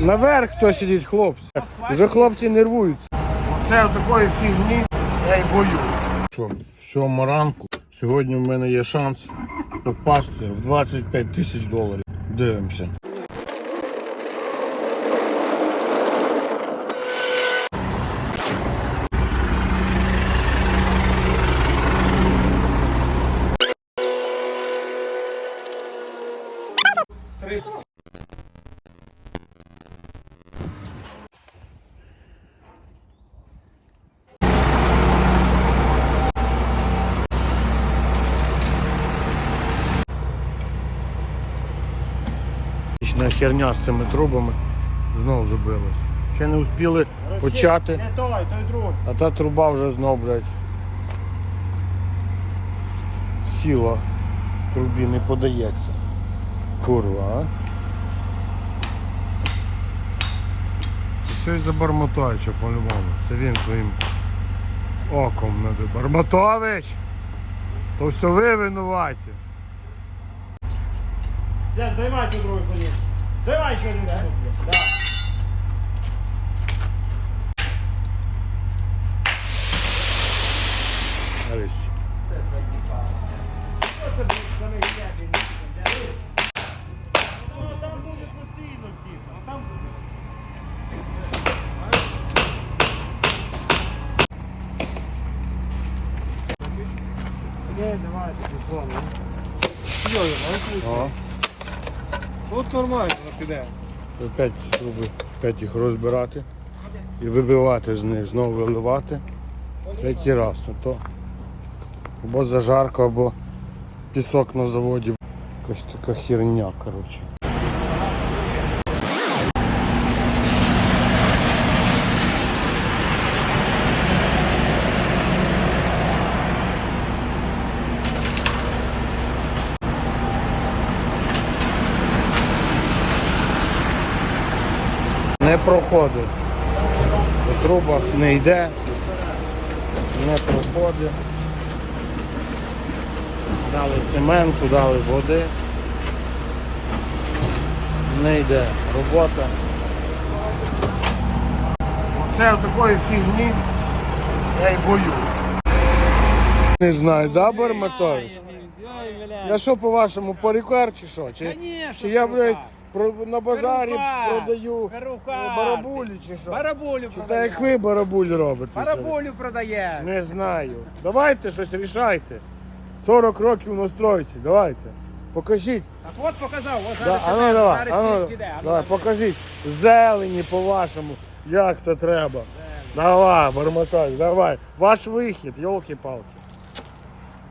Наверх хто сидить, хлопці. Вже хлопці нервуються. Це такої фігні я й боюсь. Що, сьома ранку. Сьогодні в мене є шанс попасти в 25 тисяч доларів. Дивимося. Херня з цими трубами знов забилась. Ще не успіли почати, Не той, той другий. а та труба вже знов, блядь. Сіла трубі не подається. Курва, а? Щось забармотаючи по-любому. Це він своїм оком надо. Бармотович! То все ви винуваті. Я здаймайте другий конець. Давай ще один. Да. Ось. Що це буде самий п'ятий? Ну там буде постійно всі, а там Не, давайте, телефон. Йой, О. Тут нормально піде. Опять труби, опять їх розбирати і вибивати з них, знову виливати. Третій раз. А то або зажарка, або пісок на заводі. Якась така херня, коротше. Не проходить. По трубах не йде, не проходить. Дали цементу, дали води. Не йде робота. Оце такої фігні я й боюсь. Не знаю, да, Барматович? Я що по-вашому, парикар чи що? Чи, Конечно, чи я, блядь. Про, на базарі Перукар. продаю Перукар. барабулі чи що? Барабулю Чи продає. як ви барабуль робите? Барабулю продає. Не знаю. Давайте щось рішайте. 40 років на стройці, давайте. Покажіть. Так от показав, от Да, зараз а ну, це давай, зараз а ну, піде. А ну, давай, покажіть. Зелені по-вашому, як то треба. Давай, Бармотай, давай. Ваш вихід, йолки-палки.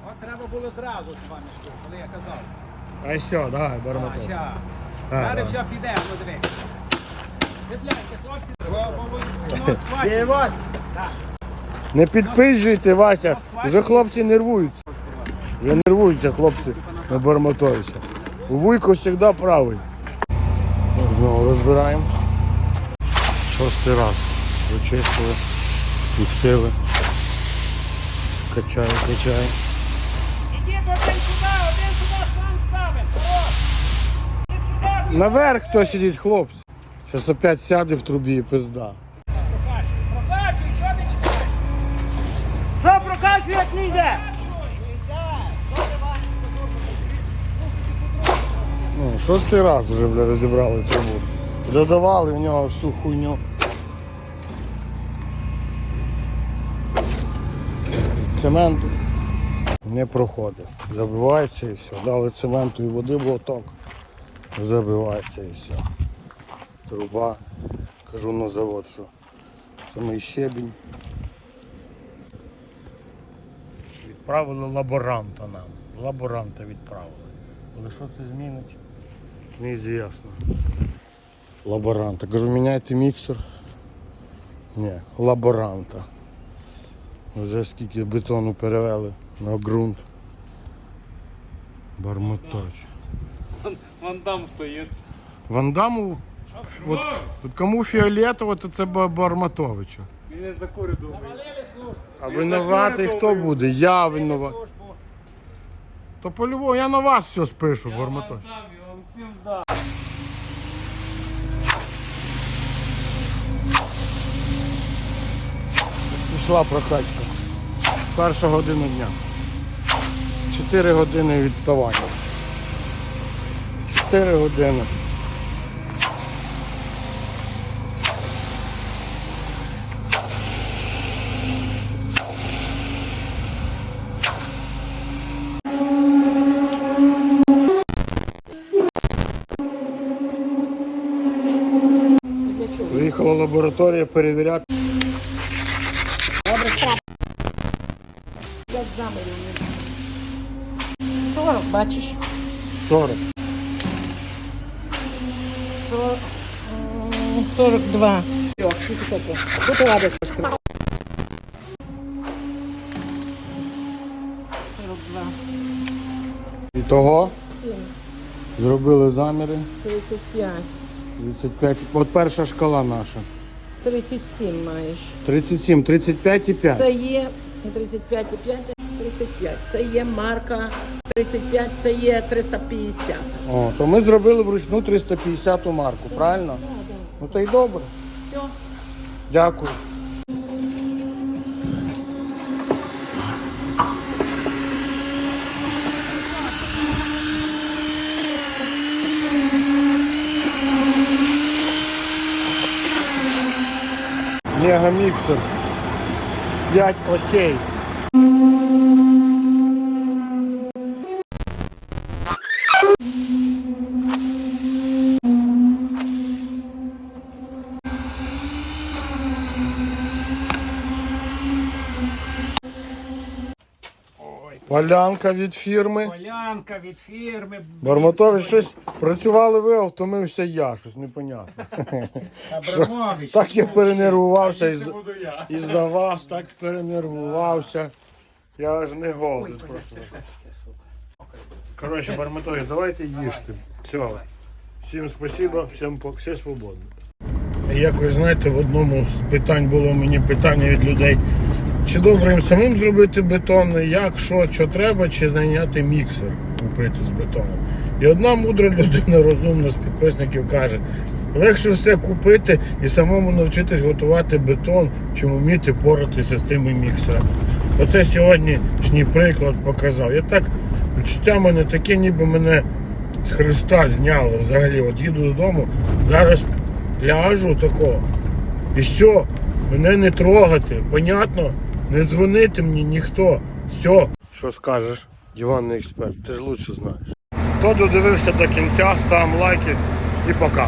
От треба було зразу з вами, що, коли я казав. А все, давай, А, ща. Так. все піде, ну дивись. Хлопці, воно схвачено. Не підпижуйте, Вася. Вже хлопці нервуються. Вже нервуються хлопці на Бармотовича. Вуйко завжди правий. Знову розбираємо. Шостий раз. Вичистили, пустили. Качаю, качаю. Наверх хто сидить, хлопці. Зараз опять сяде в трубі і пизда. прокачуй. Прокачуй, що не чекаєш? Що прокачує, як не йде? Ну, шостий раз вже бля, розібрали трубу. Додавали в нього всю хуйню. Цементу не проходить. Забивається і все. Дали цементу і води в лоток. Забивається і все. Труба. Кажу на завод, що самий щебінь. Відправили лаборанта нам. Лаборанта відправили. Але що це змінить? Неізвісно. Лаборанта. Кажу, міняйте міксер. Ні, лаборанта. Вже скільки бетону перевели на ґрунт. Бармотач. Ван Дам стоїть. Ван Даму, от, от кому фіолетово, то це Барматовичу. Він не закурив добрий. А винуватий хто буде? Я винуватий. То по-любому я на вас все спишу, Барматович. Я вам дам, я вам всім дам. Пішла прохачка. Перша година дня. Чотири години відставання. 4 години. Виїхала лабораторія перевіряти. Як замерів. 40, бачиш? 40. 40, 42. Що це таке? Що 42. І того 7, зробили заміри. 35. 35. От перша шкала наша. 37 маєш. 37, 35 і 5. Це є 35 і 5, 35. Це є марка 35, це є 350. О, то ми зробили вручну 350 марку, правильно? Ну то й добре. Все. Дякую. Мегаміксер. 5 осей. Полянка від фірми. Полянка від фірми. Бармотович щось працювали ви, а втомився я, щось непонятно. Абрамович. Так я перенервувався із, буду я. із-за вас, так перенервувався. Я аж не голодний просто. Коротше, Бармотович, давайте їжте. Все. Всім спасибо, всім по- все свободно. Якось знаєте, в одному з питань було мені питання від людей. Чи добре їм самим зробити бетон, як, що, що треба, чи зайняти міксер, купити з бетоном. І одна мудра людина розумна з підписників каже, легше все купити і самому навчитись готувати бетон, чим вміти поратися з тими міксерами. Оце сьогоднішній приклад показав. Я так, відчуття мене таке, ніби мене з Христа зняли взагалі. От їду додому, зараз ляжу такого. І все, мене не трогати, понятно? Не дзвонити мені ніхто. Все. Що скажеш, диванний експерт, ти ж лучше знаєш. Хто додивився до кінця, став лайки і пока.